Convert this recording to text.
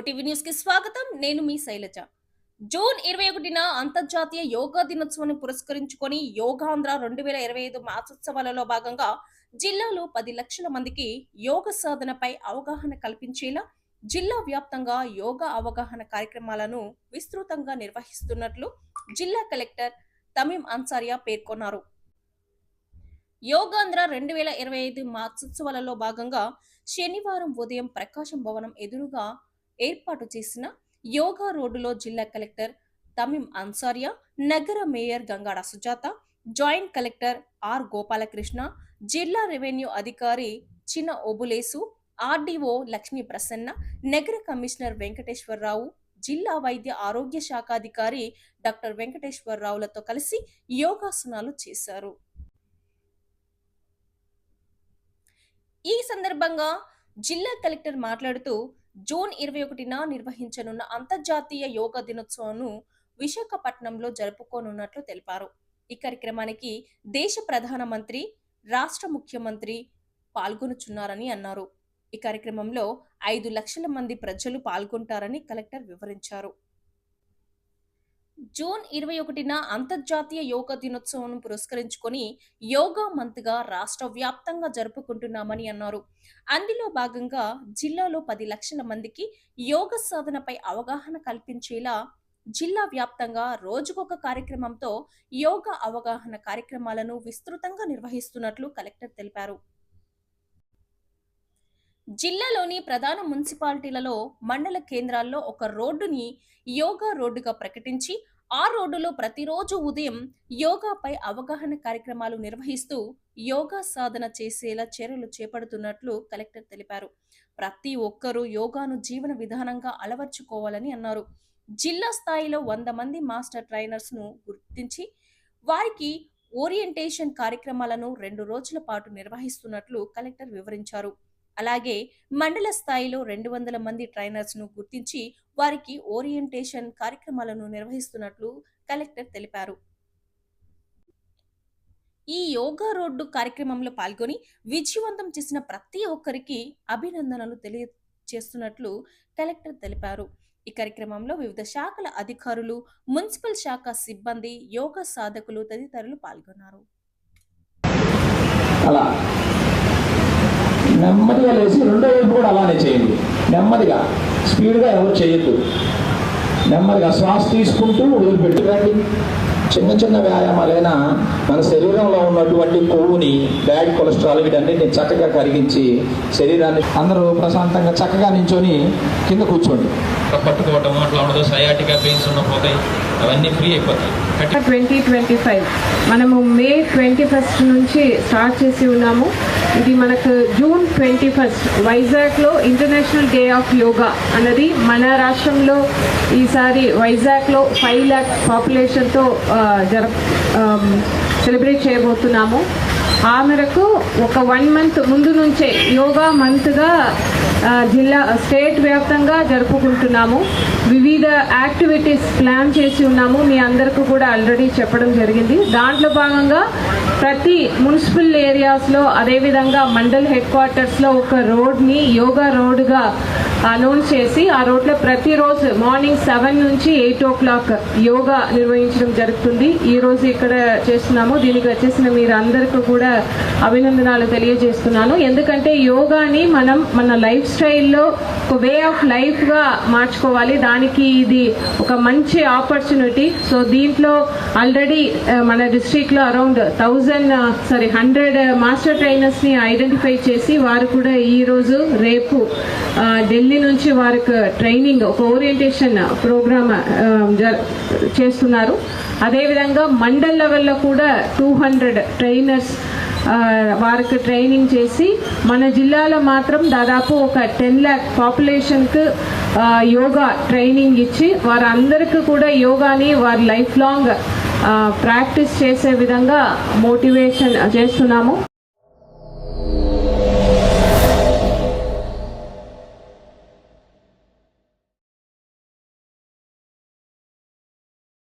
OTV న్యూస్కి స్వాగతం. నేను మీ శైలజ. జూన్ ఇరవై ఒకటిన అంతర్జాతీయ యోగా దినోత్సవాన్ని పురస్కరించుకొని యోగాంధ్ర రెండు వేల ఇరవై ఐదు మాసోత్సవాలలో భాగంగా జిల్లాలో పది లక్షల మందికి యోగ సాధనపై అవగాహన కల్పించేలా జిల్లా వ్యాప్తంగా యోగా అవగాహన కార్యక్రమాలను విస్తృతంగా నిర్వహిస్తున్నట్లు జిల్లా కలెక్టర్ తమీం అన్సారియా పేర్కొన్నారు. యోగాంధ్ర రెండు వేల ఇరవై ఐదు మాసోత్సవాలలో భాగంగా శనివారం ఉదయం ప్రకాశం భవనం ఎదురుగా ఏర్పాటు చేసిన యోగా రోడ్డులో జిల్లా కలెక్టర్ తమిం అన్సారియా నగర mayor Gangada Sujatha joint collector R Gopalakrishna జిల్లా రెవెన్యూ అధికారి చిన్న ఒబులేసు ఆర్డీఓ లక్ష్మీ ప్రసన్న నగర కమిషనర్ వెంకటేశ్వరరావు జిల్లా వైద్య ఆరోగ్య శాఖాధికారి డాక్టర్ వెంకటేశ్వరరావులతో కలిసి యోగాసనాలు చేశారు. ఈ సందర్భంగా జిల్లా కలెక్టర్ మాట్లాడుతూ జూన్ ఇరవై ఒకటిన నిర్వహించనున్న అంతర్జాతీయ యోగా దినోత్సవంను విశాఖపట్నంలో జరుపుకోనున్నట్లు తెలిపారు. ఈ కార్యక్రమానికి దేశ ప్రధానమంత్రి రాష్ట్ర ముఖ్యమంత్రి పాల్గొనుచున్నారని అన్నారు. ఈ కార్యక్రమంలో ఐదు లక్షల మంది ప్రజలు పాల్గొంటారని కలెక్టర్ వివరించారు. జూన్ ఇరవై ఒకటిన అంతర్జాతీయ యోగా దినోత్సవం పురస్కరించుకొని యోగా మంత్గా రాష్ట్ర వ్యాప్తంగా జరుపుకుంటున్నామని అన్నారు. అందులో భాగంగా జిల్లాలో పది లక్షల మందికి యోగ సాధనపై అవగాహన కల్పించేలా జిల్లా వ్యాప్తంగా రోజుకొక కార్యక్రమంతో యోగా అవగాహన కార్యక్రమాలను విస్తృతంగా నిర్వహిస్తున్నట్లు కలెక్టర్ తెలిపారు. జిల్లాలోని ప్రధాన మున్సిపాలిటీలలో మండల కేంద్రాల్లో ఒక రోడ్డుని యోగా రోడ్డుగా ప్రకటించి ఆ రోడ్డులో ప్రతిరోజు ఉదయం యోగాపై అవగాహన కార్యక్రమాలు నిర్వహిస్తూ యోగా సాధన చేసేలా చర్యలు చేపడుతున్నట్లు కలెక్టర్ తెలిపారు. ప్రతి ఒక్కరూ యోగాను జీవన విధానంగా అలవర్చుకోవాలని అన్నారు. జిల్లా స్థాయిలో వంద మంది మాస్టర్ ట్రైనర్స్ను గుర్తించి వారికి ఓరియంటేషన్ కార్యక్రమాలను రెండు రోజుల పాటు నిర్వహిస్తున్నట్లు కలెక్టర్ వివరించారు. అలాగే మండల స్థాయిలో రెండు వందల మంది ట్రైనర్స్ను గుర్తించి వారికి ఓరియంటేషన్ కార్యక్రమాలను నిర్వహిస్తున్నట్లు కలెక్టర్ తెలిపారు. ఈ యోగా రోడ్డు కార్యక్రమంలో పాల్గొని విజయవంతం చేసిన ప్రతి ఒక్కరికి అభినందనలు తెలియజేస్తున్నట్లు కలెక్టర్ తెలిపారు. ఈ కార్యక్రమంలో వివిధ శాఖల అధికారులు మున్సిపల్ శాఖ సిబ్బంది యోగా సాధకులు తదితరులు పాల్గొన్నారు. అలా నెమ్మదిగా లేచి రెండో వైపు కూడా అలానే చేయండి. నెమ్మదిగా స్పీడ్గా ఎవరు చేయొద్దు. నెమ్మదిగా శ్వాస తీసుకుంటూ వదిలిపెట్టుకోండి చిన్న చిన్న వ్యాయామాలైనా మన శరీరంలో ఉన్నటువంటి కొవ్వుని బ్యాడ్ కొలెస్ట్రాల్ వీటన్నిటిని చక్కగా కరిగించి శరీరాన్ని అందరూ ప్రశాంతంగా చక్కగా నించొని కింద కూర్చోండి. పట్టుకోవటం అట్లా ఉండదు సయాటికా పెయిన్స్ ఉన్నపోతాయి అవన్నీ ఫ్రీ అయిపోతాయి. Twenty twenty five. మనము మే ట్వంటీ ఫస్ట్ నుంచి స్టార్ట్ చేసి ఉన్నాము. ఇది మనకు జూన్ ట్వంటీ ఫస్ట్. వైజాగ్లో ఇంటర్నేషనల్ డే ఆఫ్ యోగా అన్నది మన రాష్ట్రంలో ఈసారి వైజాగ్లో ఫైవ్ ల్యాక్ పాపులేషన్తో జర సెలబ్రేట్ చేయబోతున్నాము. ఆ మేరకు ఒక వన్ మంత్ ముందు నుంచే యోగా మంత్గా జిల్లా స్టేట్ వ్యాప్తంగా జరుపుకుంటున్నాము. వివిధ యాక్టివిటీస్ ప్లాన్ చేసి ఉన్నాము. మీ అందరికీ కూడా ఆల్రెడీ చెప్పడం జరిగింది. దాంట్లో భాగంగా ప్రతి మున్సిపల్ ఏరియాస్లో అదేవిధంగా మండల్ హెడ్ క్వార్టర్స్లో ఒక రోడ్ని యోగా రోడ్గా అనౌన్స్ చేసి ఆ రోడ్లో ప్రతిరోజు మార్నింగ్ సెవెన్ నుంచి ఎయిట్ ఓ క్లాక్ యోగా నిర్వహించడం జరుగుతుంది. ఈ రోజు ఇక్కడ చేస్తున్నాము. దీనికి వచ్చేసిన మీరు అందరికీ కూడా అభినందనాలు తెలియజేస్తున్నాను. ఎందుకంటే యోగాని మనం మన లైఫ్ స్టైల్లో ఒక వే ఆఫ్ లైఫ్గా మార్చుకోవాలి. దానికి ఇది ఒక మంచి ఆపర్చునిటీ. సో దీంట్లో ఆల్రెడీ మన డిస్ట్రిక్ట్లో around thousand sorry hundred master ట్రైనర్స్ని identify చేసి వారు కూడా ఈరోజు రేపు ఢిల్లీ ఢిల్లీ నుంచి వారికి ట్రైనింగ్ ఒక ఓరియంటేషన్ ప్రోగ్రామ్ చేస్తున్నారు. అదేవిధంగా మండల్ లెవెల్లో కూడా టూ హండ్రెడ్ ట్రైనర్స్ వారికి ట్రైనింగ్ చేసి మన జిల్లాలో మాత్రం దాదాపు ఒక టెన్ ల్యాక్ పాపులేషన్కి యోగా ట్రైనింగ్ ఇచ్చి వారందరికీ కూడా యోగాని వారి లైఫ్ లాంగ్ ప్రాక్టీస్ చేసే విధంగా మోటివేషన్ చేస్తున్నాము.